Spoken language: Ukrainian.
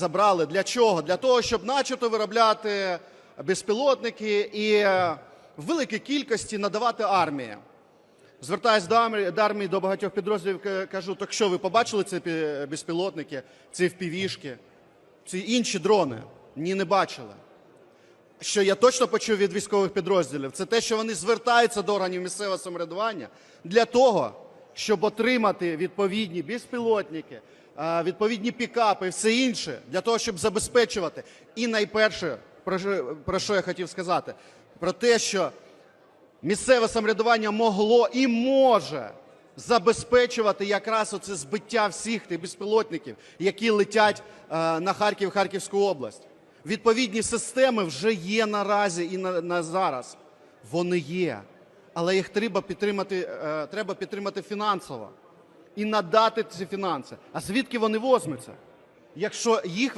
забрали. Для чого? Для того, щоб начебто виробляти безпілотники і е, в великій кількості надавати армії. Звертаюсь до армії, до багатьох підрозділів, кажу, так що ви побачили ці безпілотники, ці впівішки, ці інші дрони? Ні, не бачили. Що я точно почув від військових підрозділів, це те, що вони звертаються до органів місцевого самоврядування для того, щоб отримати відповідні безпілотники, відповідні пікапи все інше, для того, щоб забезпечувати. І найперше, про що я хотів сказати, про те, що місцеве самоврядування могло і може забезпечувати якраз оце збиття всіх тих безпілотників, які летять е, на Харків, Харківську область. Відповідні системи вже є наразі і на, на зараз. Вони є. Але їх треба підтримати, е, треба підтримати фінансово і надати ці фінанси. А звідки вони возьмуться? Якщо їх